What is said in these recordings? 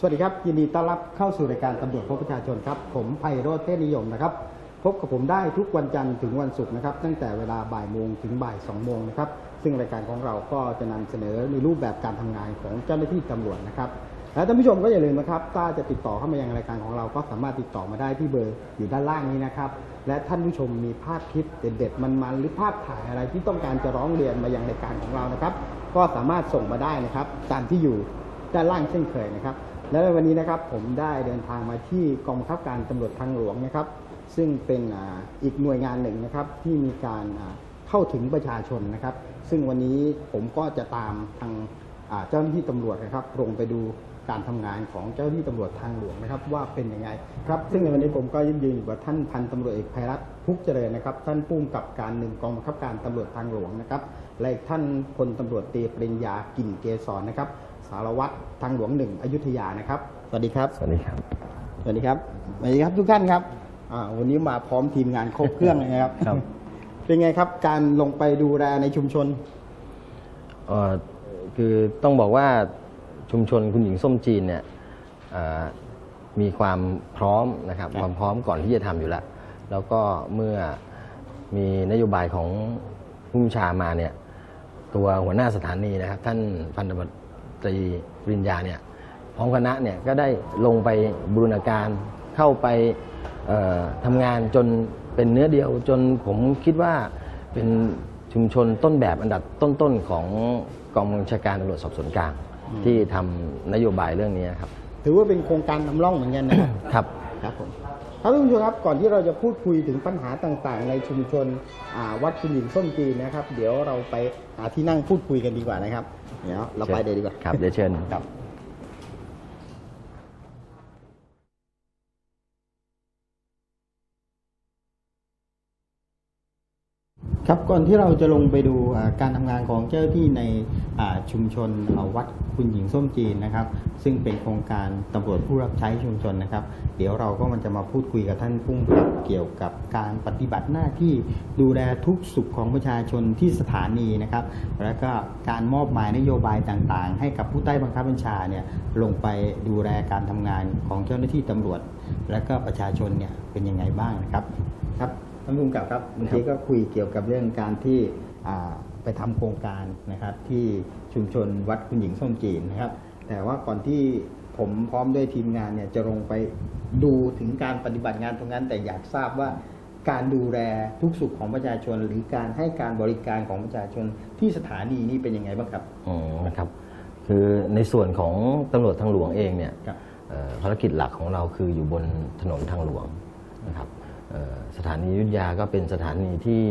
สวัสดีครับ ยินดีต้อนรับเข้าสู่รายการตำรวจพบประชาชนครับ ผมไพโรธเทศนิยมนะครับ พบกับผมได้ทุกวันจันทร์ถึงวันศุกร์นะครับ ตั้งแต่เวลาบ่ายโมงถึงบ่ายสองโมงนะครับ ซึ่งรายการของเราก็จะนำเสนอในรูปแบบการทำงานของเจ้าหน้าที่ตำรวจนะครับ และท่านผู้ชมก็อย่าลืมนะครับ ถ้าจะติดต่อเข้ามายังรายการของเรา ก็สามารถติดต่อมาได้ที่เบอร์อยู่ด้านล่างนี้นะครับ และท่านผู้ชมมีภาพคลิปเด็ดๆมันๆหรือภาพถ่ายอะไรที่ต้องการจะร้องเรียนมายังรายการของเรานะครับ ก็สามารถส่งมาได้นะครับ ตามที่อยู่ด้านล่างเช่นเคยนะครับ และในวันนี้นะครับผมได้เดินทางมาที่กองบังคับการตำรวจทางหลวงนะครับ ซึ่งเป็นอ,อีกหน่วยงานหนึ่งนะครับที่มีการเข้าถึงประชาชนนะครับ ซึ่งวันนี้ผมก็จะตามทางเจ้าหน้าที่ตำรวจนะครับลงไปดูการทำงานของเจ้าหน้าที่ตำรวจทางหลวงนะครับ ว่าเป็นยังไงครับซึ่งในวันนี้ผมก็ยืนยืนอยู่กับท่านพันตำรวจเอกไพรัตน์พุกเจริญนะครับ ท่านผู้กำกับการหนึ่งกองบังคับการตำรวจทางหลวงนะครับและอีกท่านพลตำรวจตีปริญญากิ่นเกษรนะครับ สารวัตรทางหลวงหนึ่งอยุธยานะครับสวัสดีครับ สวัสดีครับ สวัสดีครับสวัสดีครับทุกท่านครับอ่าวันนี้มาพร้อมทีมงานครบเครื่องเลยนะครับ ครับ เป็นไงครับการลงไปดูแลในชุมชน เอ่อคือต้องบอกว่าชุมชนคุณหญิงส้มจีนเนี่ยเอ่อมีความพร้อมนะครับครับความพร้อมก่อนที่จะทำอยู่แล้ว แล้วก็เมื่อมีนโยบายของผู้บัญชามาเนี่ยตัวหัวหน้าสถานีนะครับ ท่านพันตำรวจ ตรีปริญญาเนี่ยพร้อมคณะเนี่ยก็ได้ลงไปบูรณาการเข้าไปเอ่อทำงานจนเป็นเนื้อเดียวจนผมคิดว่าเป็นชุมชนต้นแบบอันดับต้นๆของกองบัญชาการตำรวจสอบสวนกลาง ที่ทำนโยบายเรื่องนี้ครับ ถือว่าเป็นโครงการนำร่องเหมือนกันนะครับครับครับผม ครับท่านผู้ชมครับก่อนที่เราจะพูดคุยถึงปัญหาต่างๆ ในชุมชนอ่าวัดคุณหญิงส้มจีนนะครับ เดี๋ยวเราไปหาที่นั่งพูดคุยกันดีกว่านะครับ เดี๋ยวเราไปเลยดีกว่า ครับเดี๋ยวเชิญ ครับ ครับก่อนที่เราจะลงไปดูการทำงานของเจ้าหน้าที่ในชุมชนวัดคุณหญิงส้มจีนนะครับ ซึ่งเป็นโครงการตำรวจผู้รับใช้ชุมชนนะครับ เดี๋ยวเราก็มันจะมาพูดคุยกับท่านผู้กับเกี่ยวกับการปฏิบัติหน้าที่ดูแลทุกสุขของประชาชนที่สถานีนะครับ แล้วก็การมอบหมายนโยบายต่างๆ ให้กับผู้ใต้บังคับบัญชาเนี่ยลงไปดูแลการทำงานของเจ้าหน้าที่ตำรวจ และก็ประชาชนเนี่ยเป็นยังไงบ้างนะครับครับ ท่านผู้กำกับครับเมื่อกี้ก็คุยเกี่ยวกับเรื่องการที่อ่าไปทำโครงการนะครับ ที่ชุมชนวัดคุณหญิงส้มจีนนะครับ แต่ว่าก่อนที่ผมพร้อมด้วยทีมงานเนี่ยจะลงไปดูถึงการปฏิบัติงานตรงนั้น แต่อยากทราบว่าการดูแลทุกสุขของประชาชน หรือการให้การบริการของประชาชนที่สถานีนี่เป็นยังไงบ้างครับอืมนะครับ คือในส่วนของตำรวจทางหลวงเองเนี่ยครับเอ่อภารกิจหลักของเราคืออยู่บนถนนทางหลวงนะครับเอ่อ สถานีอยุทธยาก็เป็นสถานีที่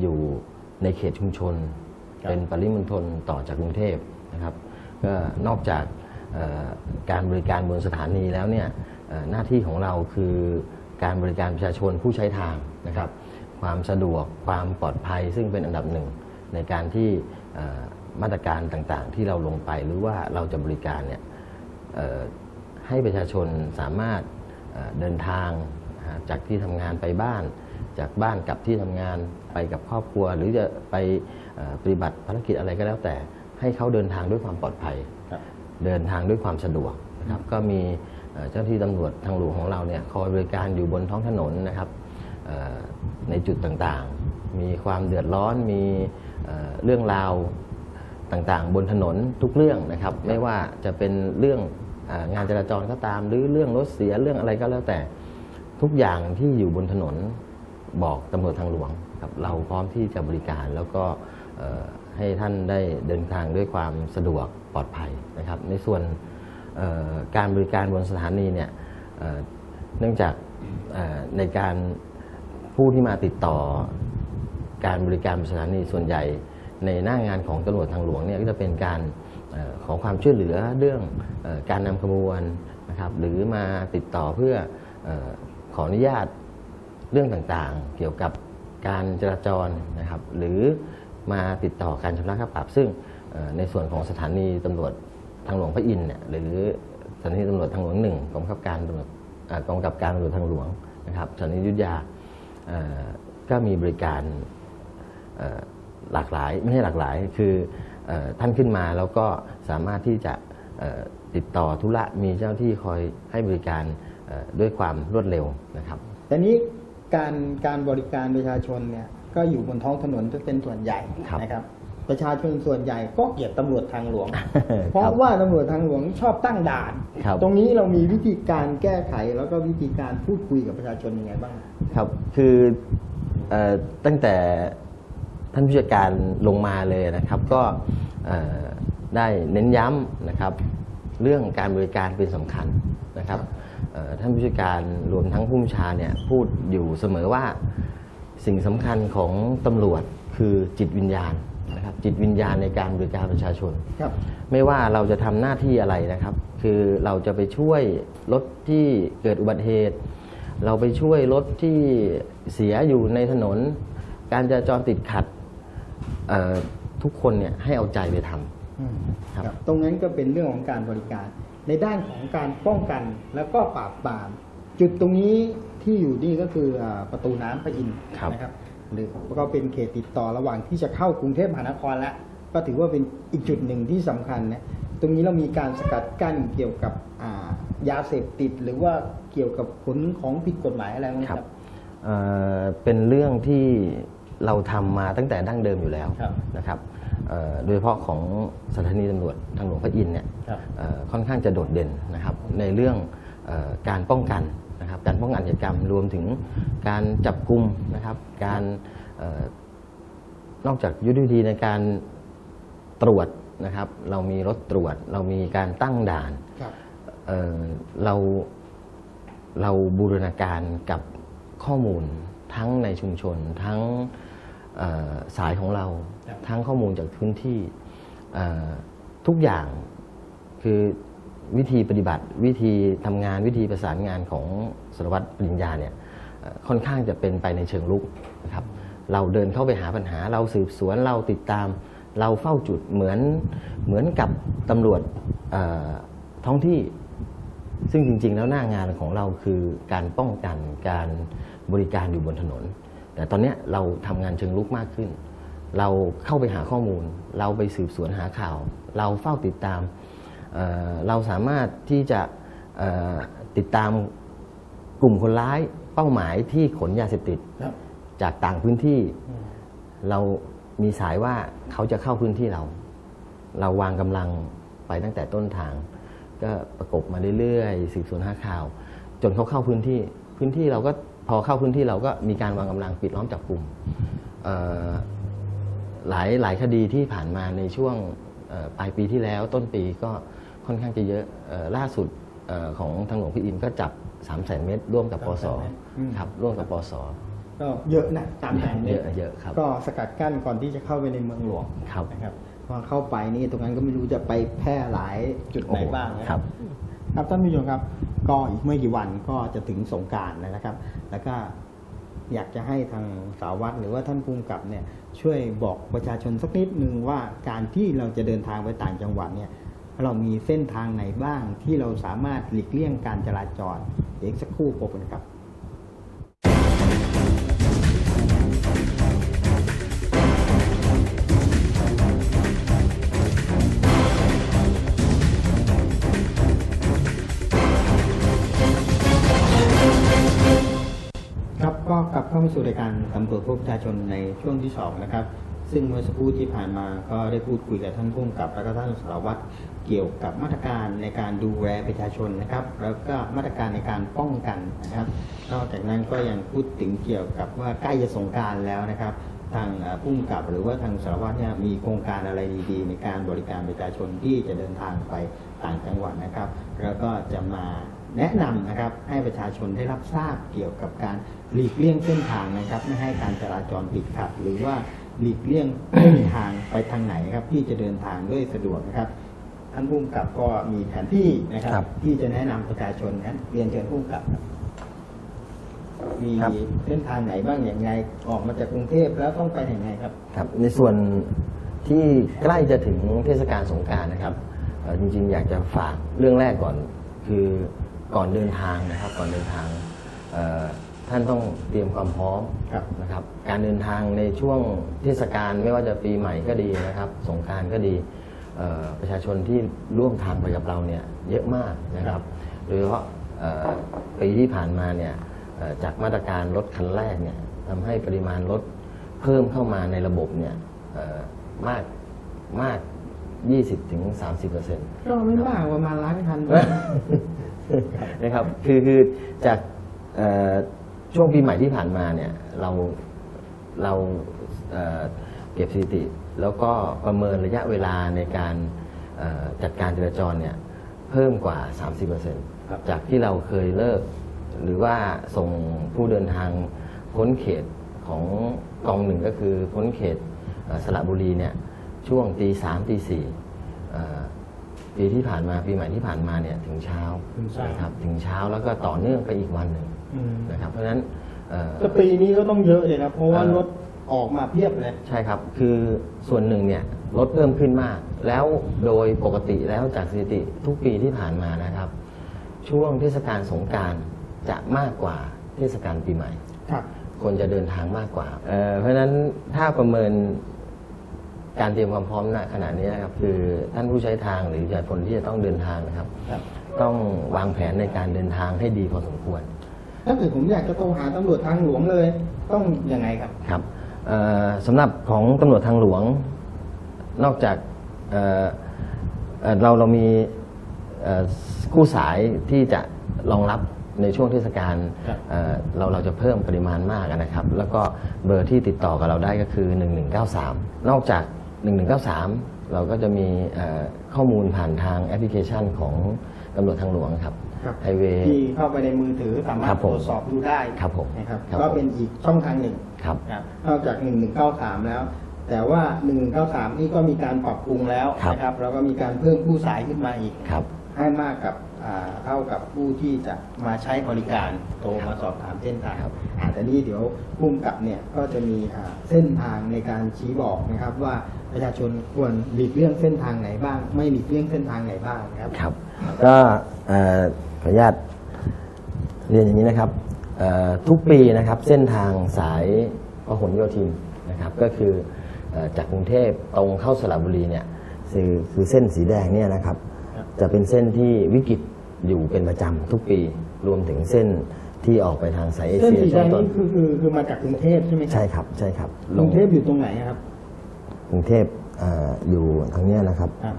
อยู่ในเขตชุมชนครับเป็นปริมณฑลต่อจากกรุงเทพนะครับก็นอกจากเอ่อการบริการบนสถานีแล้วเนี่ยเอ่อหน้าที่ของเราคือการบริการประชาชนผู้ใช้ทางนะครับ ความสะดวกความปลอดภัยซึ่งเป็นอันดับหนึ่งในการที่เอ่อมาตรการต่างๆ ที่เราลงไปหรือว่าเราจะบริการเนี่ยเอ่อให้ประชาชนสามารถเอ่อเดินทางนะฮะ จากที่ทำงานไปบ้าน จากบ้านกลับที่ทำงานไปกับครอบครัว หรือจะไปเอ่อปฏิบัติภารกิจอะไรก็แล้วแต่ ให้เขาเดินทางด้วยความปลอดภัยครับเดินทางด้วยความสะดวกนะครับก็มีเอ่อเจ้าหน้าที่ตำรวจทางหลวงของเราเนี่ยคอยบริการอยู่บนท้องถนนนะครับเอ่อในจุดต่างๆ มีความเดือดร้อนมีเอ่อเรื่องราวต่างๆ บนถนนทุกเรื่องนะครับ ไม่ว่าจะเป็นเรื่องเอองานจราจรก็ตาม หรือเรื่องรถเสียเรื่องอะไรก็แล้วแต่ ทุกอย่างที่อยู่บนถนนบอกตำรวจทางหลวงครับเราพร้อมที่จะบริการแล้วก็ให้ท่านได้เดินทางด้วยความสะดวกปลอดภัยนะครับ ในส่วนการบริการบนสถานีเนี่ยเนื่องจากในการผู้ที่มาติดต่อการบริการบนสถานีส่วนใหญ่ ในหน้างานของตำรวจทางหลวงเนี่ยก็จะเป็นการอขอความช่วยเหลือเรื่องอการนำขบวนนะครับหรือมาติดต่อเพื่อ ออขออนุญาตเรื่องต่างๆ เกี่ยวกับการจราจรนะครับ หรือมาติดต่อการชำระค่าปรับ ซึ่งในส่วนของสถานีตำรวจทางหลวงพระอินทร์หรือสถานีตำรวจทางหลวงหนึ่งกองบังคับการตำรวจกองกำกับการตำรวจทางหลวงนะครับสถานียุทธยาก็มีบริการหลากหลายไม่ใช่หลากหลายคืออท่านขึ้นมาแล้วก็สามารถที่จะติดต่อธุระมีเจ้าที่คอยให้บริการ ด้วยความรวดเร็วนะครับแต่นี้การการบริการประชาชนเนี่ยก็อยู่บนท้องถนนจะเป็นส่วนใหญ่ครับนะครับ ประชาชนส่วนใหญ่ก็เกลียดตำรวจทางหลวงคเพราะรับว่าตำรวจทางหลวงชอบตั้งด่านครับตรงนี้เรามีวิธีการแก้ไขแล้วก็วิธีการพูดคุยกับประชาชนยังไงบ้างครับคือเออตั้งแต่ท่านผู้จัดการลงมาเลยนะครับ ก็เอ่อได้เน้นย้ำนะครับ เรื่องการบริการเป็นสำคัญนะครับเอ่อ ท่านผู้จัดการรวมทั้งผู้บัญชาเนี่ยพูดอยู่เสมอว่าสิ่งสำคัญของตำรวจคือจิตวิญญาณนะครับจิตวิญญาณในการบริการประชาชนครับไม่ว่าเราจะทำหน้าที่อะไรนะครับ คือเราจะไปช่วยรถที่เกิดอุบัติเหตุ เราไปช่วยรถที่เสียอยู่ในถนน การจราจรติดขัดเอ่อทุกคนเนี่ยให้เอาใจไปทำอืมครับครับตรงนั้นก็เป็นเรื่องของการบริการ ในด้านของการป้องกันแล้วก็ปราบปราม จุดตรงนี้ที่อยู่นี่ก็คืออ่าประตูน้ำพระอินทร์ครับนะครับหรือก็เป็นเขตติดต่อระหว่างที่จะเข้ากรุงเทพมหานครแล้วก็ถือว่าเป็นอีกจุดหนึ่งที่สำคัญนะตรงนี้เรามีการสกัดกั้นเกี่ยวกับอ่ายาเสพติด หรือว่าเกี่ยวกับผลของผิดกฎหมายอะไรบ้างไหมคครัรับบเอ่อเป็นเรื่องที่เราทำมาตั้งแต่ดั้งเดิมอยู่แล้วครับนะครับเอ่อ โดยเฉพาะของสถานีตำรวจทางหลวงพระอินทร์เนี่ยครับเอ่อค่อนข้างจะโดดเด่นนะครับในเรื่องเออการป้องกันนะครับการป้องกันอาชญากรรมรวมถึงการจับกลุ่มนะครับการเออนอกจากยุทธวิธีในการตรวจนะครับ เรามีรถตรวจ เรามีการตั้งด่านครับเอ่อเราเราบูรณาการกับข้อมูลทั้งในชุมชนทั้งเอ่อ สายของเราครับทั้งข้อมูลจากพื้นที่เอ่อทุกอย่างคือวิธีปฏิบัติวิธีทำงานวิธีประสานงานของสารวัตรปริญญาเนี่ยเอ่อค่อนข้างจะเป็นไปในเชิงลุกนะครับเราเดินเข้าไปหาปัญหา เราสืบสวนเราติดตาม เราเฝ้าจุดเหมือนเหมือนกับตำรวจเอ่อท้องที่ ซึ่งจริง ๆ แล้วหน้างานของเราคือการป้องกันการบริการอยู่บนถนน แต่ตอนเนี้ยเราทำงานเชิงลุกมากขึ้น เราเข้าไปหาข้อมูล เราไปสืบสวนหาข่าว เราเฝ้าติดตามเอ่อเราสามารถที่จะเอ่อติดตามกลุ่มคนร้ายเป้าหมายที่ขนยาเสพติดครับจากต่างพื้นที่อืมเรามีสายว่าเขาจะเข้าพื้นที่เรา เราวางกำลังไปตั้งแต่ต้นทาง ก็ประกบมาเรื่อยๆสืบสวนหาข่าว จนเขาเข้าพื้นที่ พื้นที่เราก็ พอเข้าพื้นที่เราก็มีการวางกำลังปิดล้อมจับกลุ่มเอ่อหลายหลายคดีที่ผ่านมาในช่วงเอ่อปลายปีที่แล้วต้นปีก็ค่อนข้างจะเยอะเอ่อล่าสุดเออของทางหลวงพี่อินก็จับ3 0 0 0 0 0เมตร ร่วมกับปส300,000เมตรอืมครับร่วมกับปสก็เยอะนะตามแผนเยอะเยอะครับก็สกัดกั้นก่อนที่จะเข้าไปในเมืองหลวงครับนะครับพอเข้าไปนี่ตรงนั้นก็ไม่รู้จะไปแพร่หลายจุดไหนบ้างนะครับ ครับท่านผู้ชมครับ ก็อีกไม่กี่วันก็จะถึงสงการนะครับ แล้วก็อยากจะให้ทางสาววัดหรือว่าท่านภูมิกับเนี่ยช่วยบอกประชาชนสักนิดนึงว่าการที่เราจะเดินทางไปต่างจังหวัดเนี่ยเรามีเส้นทางไหนบ้างที่เราสามารถหลีกเลี่ยงการจราจรเอีกสักครู่พบกันะครับาสู่รายการตำรวจพบประชาชนในช่วงที่สองนะครับ ซึ่งเมื่อสักครู่ที่ผ่านมาก็ได้พูดคุยกับท่านผู้กำกับ แล้วก็ท่านสารวัตรเกี่ยวกับมาตรการในการดูแลประชาชนนะครับ แล้วก็มาตรการในการป้องกันนะครับ นอกจากนั้นก็ยังพูดถึงเกี่ยวกับว่าใกล้จะสงการแล้วนะครับ ทางเอ่อผู้กำกับหรือว่าทางสารวัตรเนี่ยมีโครงการอะไรดีๆ ในการบริการประชาชนที่จะเดินทางไปต่างจังหวัดนะครับ แล้วก็จะมา แนะนำนะครับให้ประชาชนได้รับทราบเกี่ยวกับการหลีกเลี่ยงเส้นทางนะครับ ไม่ให้การจราจรติดขัด หรือว่าหลีกเลี่ยงเส้นทางไปทางไหนครับ ที่จะเดินทางด้วยสะดวกนะครับท่านผู้กำกับก็มีแผนที่นะครับครับที่จะแนะนำประชาชนนั้นเรียนเชิญผู้กำกับครับมีครับ เส้นทางไหนบ้างอย่างไรออกมาจากกรุงเทพแล้วต้องไปอย่างไรครับ ครับในส่วนที่ใกล้จะถึงเทศกาลสงกรารนะครับเอ่อจริงๆ อยากจะฝากเรื่องแรกก่อน คือ ก่อนเดินทางนะครับก่อนเดินทางเอ่อท่านต้องเตรียมความพร้อมครับนะครับ การเดินทางในช่วงเทศกาลไม่ว่าจะปีใหม่ก็ดีนะครับ สงกรารก็ดีเเอ่อประชาชนที่ร่วมทางไปกับเราเนี่ยเยอะมากนะครับโดยเฉพาะเอ่อปีที่ผ่านมาเนี่ยเอ่อจากมาตรการรถคันแรกเนี่ยทำให้ปริมาณรถเพิ่มเข้ามาในระบบเนี่ยเอ่อมากมาก 20-30%เปอร์เซ็นต์ก็ไม่มากประมาณล้านคัน นะครับคือคือจากเอ่อช่วงปีใหม่ที่ผ่านมาเนี่ยเราเราเอ่อเก็บสถิติ แล้วก็ประเมินระยะเวลาในการเอ่อจัดการจราจรเนี่ยเพิ่มกว่า 30%จากที่เราเคยเลิก หรือว่าส่งผู้เดินทางพ้นเขตของกองหนึ่งก็คือพ้นเขตเอ่อสระบุรีเนี่ยช่วงตีสามตีสี่เอ่อ ปีที่ผ่านมาปีใหม่ที่ผ่านมาเนี่ยถึงเช้าถึงเช้าน นะครับถึงเช้าแล้วก็ต่อเนื่องไปอีกวันหนึ่งอืมนะครับเพราะฉะนั้นเอ่อ แต่ปีนี้ก็ต้องเยอะเลยนะ เพราะว่าเออ รถออกมาเพียบเลย ใช่ครับ คือส่วนหนึ่งเนี่ยลดเพิ่มขึ้นมาก แล้วโดยปกติแล้วจากสถิติทุกปีที่ผ่านมานะครับ ช่วงเทศกาลสงกรารจะมากกว่าเทศกาลปีใหม่ ครับ คนจะเดินทางมากกว่าเอ่อเพราะฉะนั้นถ้าประเมิน การเตรียมความพร้อมณขณะนี้นะครับคือท่านผู้ใช้ทางหรือประชาชนที่จะต้องเดินทางนะครับ ครับต้องวางแผนในการเดินทางให้ดีพอสมควรถ้าเกิดผมอยากจะโทรหาตำรวจทางหลวงเลย ต้องยังไงครับครับเอ่อสำหรับของตำรวจทางหลวง นอกจากเอ่อเอ่อเราเรามีเอ่อคู่สายที่จะรองรับในช่วงเทศกาลครับเอ่อเราเราจะเพิ่มปริมาณมากนะครับ แล้วก็เบอร์ที่ติดต่อกับเราได้ก็คือ 1193 นอกจาก 1193 เราก็จะมีเอ่อข้อมูลผ่านทางแอปพลิเคชันของตำรวจทางหลวงครับครับไฮเวย์ที่เข้าไปในมือถือสามารครัถบตผมรวจสอบดูได้ครับผมนะครับครับก็ผมเป็นอีกช่องทางหนึ่งครับครับนอกจาก 1193 แล้ว แต่ว่า 1193 นี่ก็มีการปรับปรุงแล้วครับนะครับแล้วก็มีการเพิ่มผู้สายขึ้นมาอีกครับให้มากกับอ่าเท่ากับผู้ที่จะมาใช้บริการโทรมาสอบถามเส้นทางครับอ่าแต่นี่เดี๋ยวพุ่มกับเนี่ยก็จะมีอ่าเส้นทางในการชี้บอกนะครับว่า ประชาชนควรหลีกเลี่ยงเส้นทางไหนบ้าง ไม่หลีกเลี่ยงเส้นทางไหนบ้างนะครับครับ ก็เอ่อขออนุญาตเรียนอย่างนี้นะครับเอ่อทุกปีนะครับเส้นทางสายพหลโยธินนะครับก็คือเอ่อจากกรุงเทพตรงเข้าสระบุรีเนี่ยคือคือเส้นสีแดงเนี่ยนะครับครับจะเป็นเส้นที่วิกฤตอยู่เป็นประจำทุกปีรวมถึงเส้นที่ออกไปทางสายเอเส้นเชียสีแดช่วงงต้นนี่คือคือคือมาจากกรุงเทพใช่ไหมครับใช่ครับใช่ครับกรุงเทพอยู่ตรงไหนครับ กรุงเทพเอ่ออยู่ทางเนี้ยนะครับ ครับ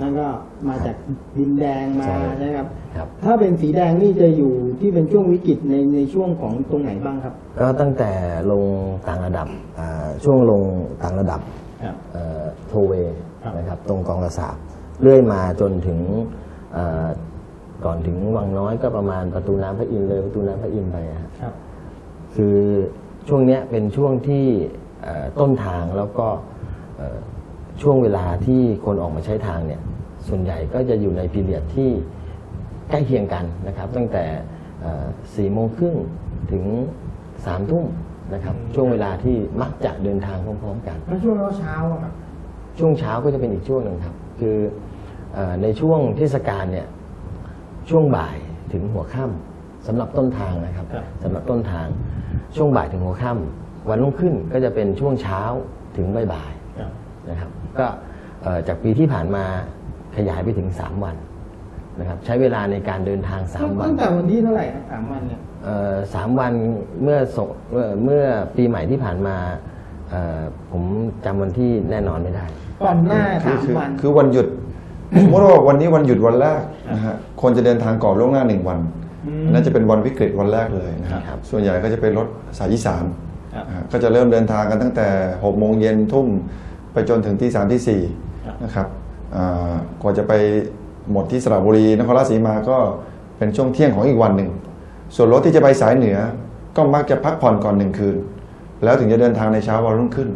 นั่นก็มาจากดินแดงมาใช่ ใช่ไหมครับ ครับถ้าเป็นสีแดงนี่จะอยู่ที่เป็นช่วงวิกฤตในในช่วงของตรงไหนบ้างครับ ก็ตั้งแต่ลงต่างระดับอ่าช่วงลงต่างระดับ ครับ เอ่อโทเวย์ครับ นะครับตรงกองกระสาบเรื่อยมาจนถึงเอ่อก่อนถึงวังน้อยก็ประมาณประตูน้ำพระอินทร์เลยประตูน้ำพระอินทร์ไปอะฮะครับ คือช่วงเนี้ยเป็นช่วงที่เอ่อ ต้นทางแล้วก็เอ่อช่วงเวลาที่คนออกมาใช้ทางเนี่ยส่วนใหญ่ก็จะอยู่ในพีเรียดที่ใกล้เคียงกันนะครับ ตั้งแต่สี่โมงครึ่งถึงสามทุ่มนะครับช่วงเวลาที่มักจะเดินทางพร้อมๆกันแล้วช่วงเช้าๆอะครับช่วงเช้าก็จะเป็นอีกช่วงหนึ่งครับ คือเออในช่วงเทศกาลเนี่ยช่วงบ่ายถึงหัวค่ำสำหรับต้นทางนะครับครับสำหรับต้นทางช่วงบ่ายถึงหัวค่ำ วันรุ่งขึ้นก็จะเป็นช่วงเช้าถึงบ่ายครับๆนะครับก็เอ่อจากปีที่ผ่านมาขยายไปถึง 3 วันนะครับใช้เวลาในการเดินทาง 3 วันตั้งแต่วันที่เท่าไหร่ครับสามวันเนี่ยเอ่อสามวันเมื่อส่งเมื่อเมื่อปีใหม่ที่ผ่านมาเอ่อผมจำวันที่แน่นอนไม่ได้ก่อนหน้าคือสามคือวันคือวันหยุดสมมติว่าวันนี้วันหยุดวันแรกนะฮะคนจะเดินทางก่อนล่วงหน้าหนึ่งวันอืมอันนั่นจะเป็นวันวิกฤตวันแรกเลยนะฮะครับส่วนใหญ่ก็จะเป็นรถสายอีสานครับนะฮะ ก็จะเริ่มเดินทางกันตั้งแต่6กโมงเย็นทุ่มไปจนถึงที่สามที่สี่ครับนะครับอ่ากว่าจะไปหมดที่สระบุรีนครราชสีมาก็เป็นช่วงเที่ยงของอีกวันหนึ่ง ส่วนรถที่จะไปสายเหนือก็มักจะพักผ่อนก่อนหนึ่งคืน แล้วถึงจะเดินทางในเช้าวันรุ่งขึ้น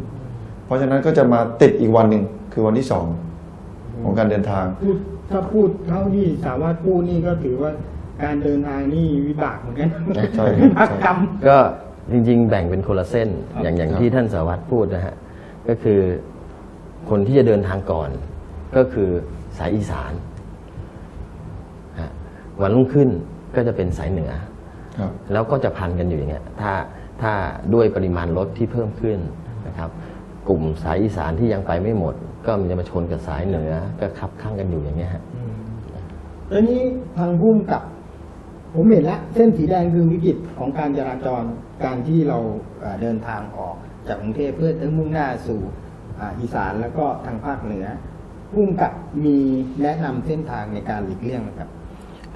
เพราะฉะนั้นก็จะมาติดอีกวันหนึ่งคือวันที่สองของการเดินทางพูดถ้าพูดเท่าที่สามารถพูดนี่ก็ถือว่าการเดินทางนี่วิบากเหมือนกันใช่พักกรรมก็ จริง ๆ แบ่งเป็นคนละเส้นครับอย่างอย่างครับ ที่ท่านสารวัตรพูดนะฮะก็คือคนที่จะเดินทางก่อน ก็คือสายอีสานฮะวันรุ่งขึ้นก็จะเป็นสายเหนือ ครับ แล้วก็จะพันกันอยู่อย่างเงี้ย ถ้าถ้าด้วยปริมาณรถที่เพิ่มขึ้นนะครับ กลุ่มสายอีสานที่ยังไปไม่หมด ก็มันจะมาชนกับสายเหนือก็คับข้างกันอยู่อย่างเงี้ยฮะ แล้วนี้ทางพุ่มกับ ผมเห็นแล้วเส้นสีแดงคือวิกฤตของการจราจรการที่เราเอ่อเดินทางออกจากกรุงเทพเพื่อจะมุ่งหน้าสู่อ่าอีสานแล้วก็ทางภาคเหนือพุ่มกับมีแนะนำเส้นทางในการหลีกเลี่ยงไหมครับ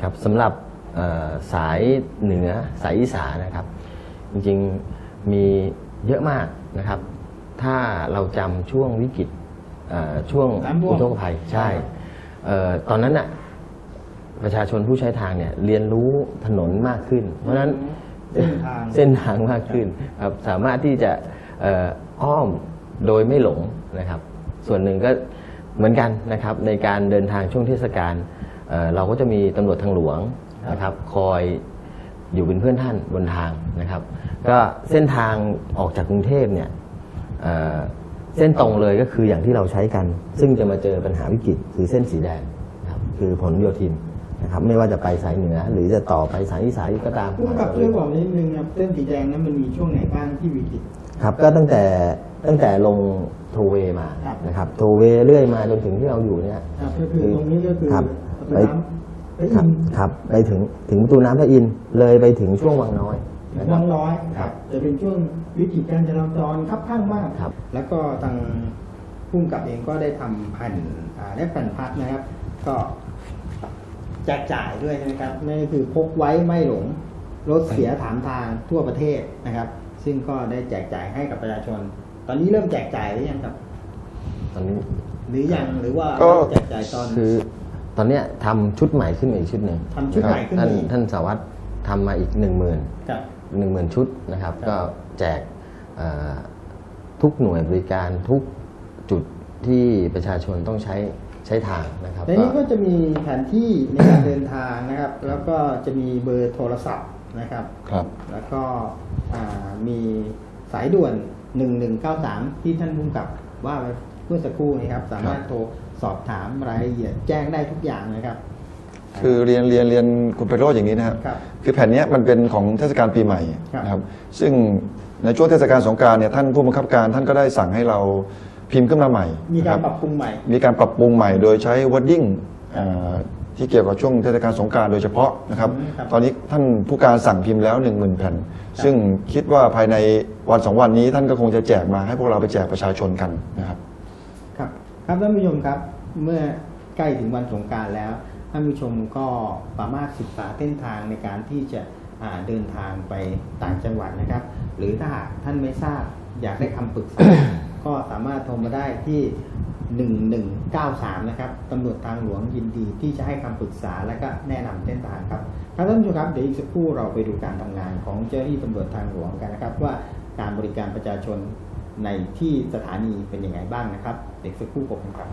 ครับสำหรับเอ่อสายเหนือสายอีสานนะครับ จริงๆมีเยอะมากนะครับ ถ้าเราจำช่วงวิกฤตเอ่อช่วงน้ำท่วมอุทกภัยใช่เอ่อตอนนั้นน่ะ ประชาชนผู้ใช้ทางเนี่ยเรียนรู้ถนนมากขึ้น เพราะฉะนั้นเส้นทางเส้นทางมากขึ้นครับสามารถที่จะเอ่ออ้อมโดยไม่หลงนะครับ ส่วนหนึ่งก็เหมือนกันนะครับในการเดินทางช่วงเทศกาลเอ่อเราก็จะมีตำรวจทางหลวงนะครับคอยอยู่เป็นเพื่อนท่านบนทางนะครับ ก็เส้นทางออกจากกรุงเทพเนี่ยเอ่อเส้นตรงเลยก็คืออย่างที่เราใช้กัน ซึ่งจะมาเจอปัญหาวิกฤตคือเส้นสีแดงนะครับคือผลโยธิน นะครับไม่ว่าจะไปสายเหนือ หรือจะต่อไปสายอีสานก็ตามพุ่มกับช่วยบอกนิดนึงครับเส้นสีแดงนั้นมันมีช่วงไหนบ้างที่วิกฤตครับก็ตั้งแต่ตั้งแต่ลงโทเวมาครับนะครับโทเวเรื่อยมาจนถึงที่เราอยู่เนี่ยครับก็คือตรงนี้ก็คือครับประตูไปน้ำพระคอิรับนทร์ครับไปถึงถึงประตูน้ำพระอินทร์เลยไปถึงช่วงวังน้อยนะครัวับงน้อยครับจะเป็นช่วงวิกฤตการจราจรคับข้างมากครับแล้วก็ทางพุ่มกับเองก็ได้ทำแผ่นอ่าได้แผ่นพัดนะครับ ก็ แจกจ่ายด้วยนะครับนั่นก็คือพกไว้ไม่หลงรถเสียถามทางทั่วประเทศนะครับ ซึ่งก็ได้แจกจ่ายให้กับประชาชน ตอนนี้เริ่มแจกจ่ายหรือยังครับ ตอนนี้หรือยังหรือว่าก็ แจกจ่ายตอน คือตอนเนี้ยทำชุดใหม่ขึ้นมาอีกชุดหนึ่งทำชุดใหม่ขึ้นท่านมาอีก ท่านสารวัตรทำมาอีกหนึ่งหมื่น กับ หนึ่งหมื่นชุดนะครับ ครับ ก็แจกเอ่อทุกหน่วยบริการทุกจุดที่ประชาชนต้องใช้ ใช้ทางนะครับในนี้ก็จะมีแผนที่ในการเดินทางนะครับ แล้วก็จะมีเบอร์โทรศัพท์นะครับครับ แล้วก็อ่ามีสายด่วน 1193 ที่ท่านพุ่มกับว่าไว้เมื่อสักครู่นี้ครับ สามารถโทรสอบถามรายละเอียดแจ้งได้ทุกอย่างนะครับ คือเรียนเรียนเรียนคุณไพโรจน์อย่างนี้นะครับครับคือแผ่นเนี้ยมันเป็นของเทศกาลปีใหม่ครับนะครับ ซึ่งในช่วงเทศกาลสงกรารเนี่ยท่านผู้บังคับการท่านก็ได้สั่งให้เรา พิมพ์ขึ้นมาใหม่มีการนะปครับปรุงใหม่ มีการปรับปรุงใหม่โดยใช้ wording อ่าที่เกี่ยวกับช่วงเทศกาลสงกรารโดยเฉพาะนะครับอืมครับ ตอนนี้ท่านผู้การสั่งพิมพ์แล้ว 1 0,000 แผ่น ซึ่งคิดว่าภายในวันสองวันนี้ท่านก็คงจะแจกมาให้พวกเราไปแจกประชาชนกันนะครับ ครับครับท่านผู้ชมครับเมื่อใกล้ถึงวันสงกรารแล้วท่านผู้ชมก็สามารถศึกษาเส้นทางในการที่จะอ่าเดินทางไปต่างจังหวัดนะครับ หรือถ้าหากท่านไม่ทราบอยากได้คำปรึกษา ก็สามารถโทรมาได้ที่ 1193 นะครับตำรวจทางหลวงยินดีที่จะให้คำปรึกษาและก็แนะนำเส้นทางครับครับท่านผู้ชมครับเดี๋ยวอีกสักครู่เราไปดูการทำงานของเจ้าหน้าที่ตำรวจทางหลวงกันนะครับว่าการบริการประชาชนในที่สถานีเป็นยังไงบ้างนะครับ เด็กสักครู่ผมครับ